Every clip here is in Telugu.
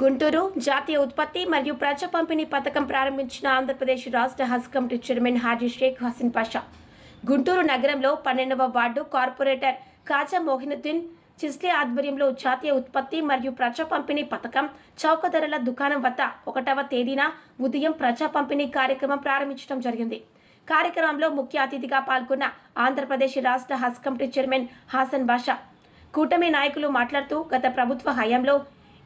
గుంటూరు జాతీయ ఉత్పత్తి మరియు ప్రజా పంపిణీ పథకం ప్రారంభించిన ఆంధ్రప్రదేశ్ రాష్ట్ర హజ్ కమిటీ చైర్మన్ హాజీ షేక్ హసీన్ పాషా. గుంటూరు నగరంలో పన్నెండవ వార్డు కార్పొరేటర్ కాజా మోహినుద్దీన్ చిస్లే ఆధ్వర్యంలో జాతీయ ఉత్పత్తి మరియు ప్రజా పంపిణీ పథకం చౌక ధరల దుకాణం వద్ద ఒకటవ తేదీన ఉదయం ప్రజా పంపిణీ కార్యక్రమం ప్రారంభించడం జరిగింది. కార్యక్రమంలో ముఖ్య అతిథిగా పాల్గొన్న ఆంధ్రప్రదేశ్ రాష్ట్ర హజ్ కమిటీ చైర్మన్ హాసన్ బాషా. కూటమి నాయకులు మాట్లాడుతూ గత ప్రభుత్వ హయాంలో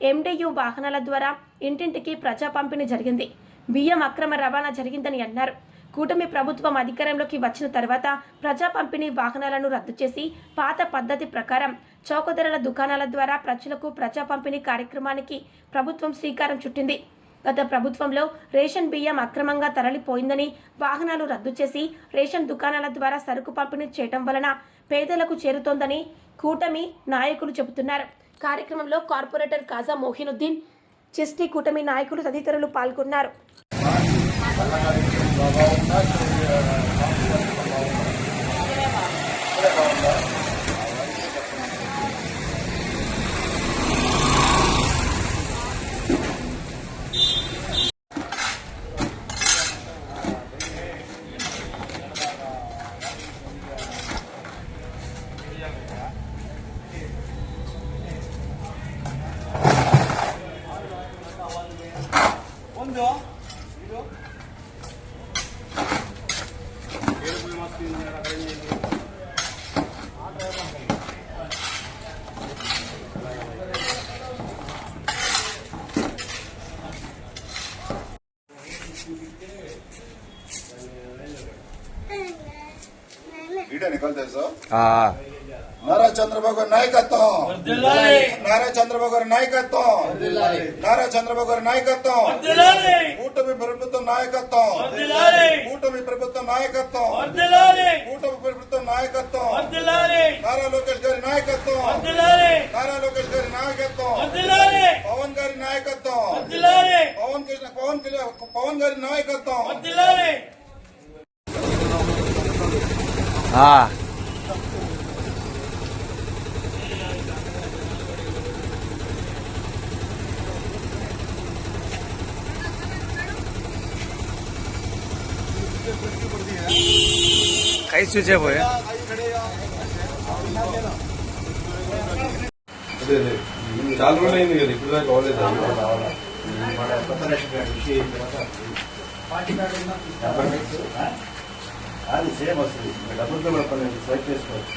ఎండియు వాహనాల ద్వారా ఇంటింటికి ప్రజా పంపిణీ జరిగింది. బియ్యం అక్రమ రవాణా జరిగిందని అన్నారు. కూటమి ప్రభుత్వం అధికారంలోకి వచ్చిన తర్వాత ప్రజా పంపిణీ వాహనాలను రద్దు చేసి పాత పద్ధతి ప్రకారం చౌక ధరల దుకాణాల ద్వారా ప్రజలకు ప్రజా పంపిణీ కార్యక్రమానికి ప్రభుత్వం శ్రీకారం చుట్టింది. గత ప్రభుత్వంలో రేషన్ బియ్యం అక్రమంగా తరలిపోయిందని వాహనాలు రద్దు చేసి రేషన్ దుకాణాల ద్వారా సరుకు పంపిణీ చేయటం వలన పేదలకు చేరుతోందని కూటమి నాయకులు చెబుతున్నారు. కార్యక్రమంలో కార్పొరేటర్ కాజా మోహినుద్దీన్ చిస్టి కూటమి నాయకులు తదితరులు పాల్గొన్నారు Yeah. నారా చంద్రబాబు నాయకత్వం. నారా చంద్రబాబు నాయకత్వం. నారా చంద్రబాబు నాయకత్వం. కూటమి నాయకత్వం. కూటమి ప్రభుత్వం నాయకత్వం. కూటమి ప్రభుత్వం నాయకత్వం. నారా లోకేష్ గారి నాయకత్వం. నారా లోకేష్ గారి నాయకత్వం. పవన్ గారి నాయకత్వం. పవన్ కృష్ణ పవన్ పవన్ గారి నాయకత్వం. ఆ. कैसे से हुए అదే అదే చాలా రోజులు అయింది కదా ఇప్పుడు దాకా అవ్వలేదు అది సేమ్ వస్తుంది డబ్బులతో కూడా పని స్వైప్ చేసుకోవచ్చు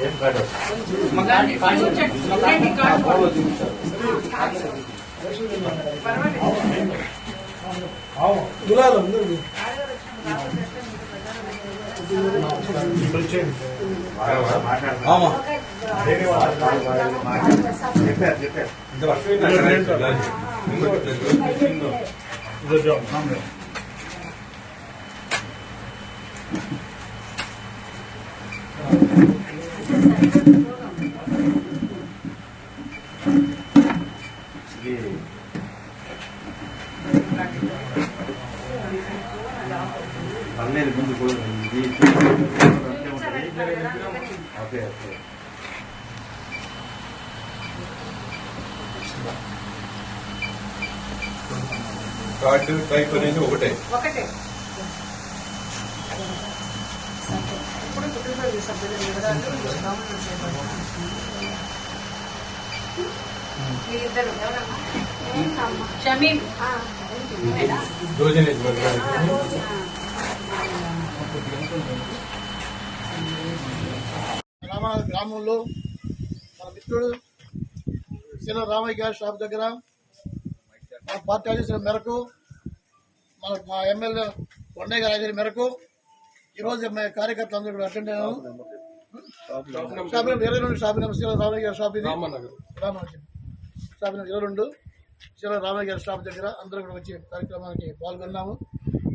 ఏం కార్డు ఫోన్లో చూపించారు చెప్పారు చెప్పారు ముందు కూడా ఇది ఓకే ఓకే. కార్డు టైప్ అనేది ఒకటే. ఒకటే. ఇప్పుడు పుట్టినరోజు సభ్యుల. మీరిద్దరు? షమీం రోజు రామానాథ గ్రామంలో మన మిత్రుడు శీల రామయ్య గారి షాప్ దగ్గర మన పార్టీ ఆదేశాల మేరకు మన మా ఎమ్మెల్యే కొండయ్య గారి ఆదేశాల మేరకు ఈరోజు మా కార్యకర్తలు అందరూ కూడా అటెండ్ షాప్ నెంబర్ ఇరవై రెండు షాప్ నెంబర్ శీల రామయ్య గారి షాప్ ఇది. రామనగర్. షాప్ నెంబర్ ఇరవై రెండు. శివ రామయ్య గారి షాప్ దగ్గర అందరూ కూడా వచ్చి కార్యక్రమానికి పాల్గొన్నాము.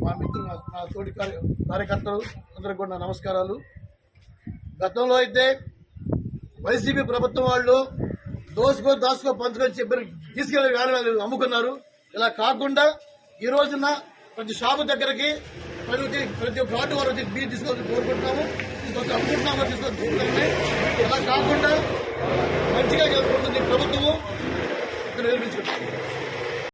మా మిత్రులు మా- తోటి కార్య కార్యకర్తలు అందరికి కూడా నమస్కారాలు. గతంలో అయితే వైసీపీ ప్రభుత్వం వాళ్ళు దోసుకో దాసుకో పంచుకొని చెప్పి తీసుకెళ్ళి వ్యాపారాలు అమ్ముకున్నారు. ఇలా కాకుండా ఈ రోజున ప్రతి షాపు దగ్గరికి ప్రతి ప్రతి ఫ్లాట్ వారు వచ్చి బియ్యం తీసుకొని కోరుకుంటున్నాము. తీసుకొచ్చి అమ్ముకుంటున్నాము తీసుకొని తీసుకుంటున్నాము ఇలా కాకుండా మంచిగా జరుగుతుంది ప్రభుత్వము. విరమించుకుంటాం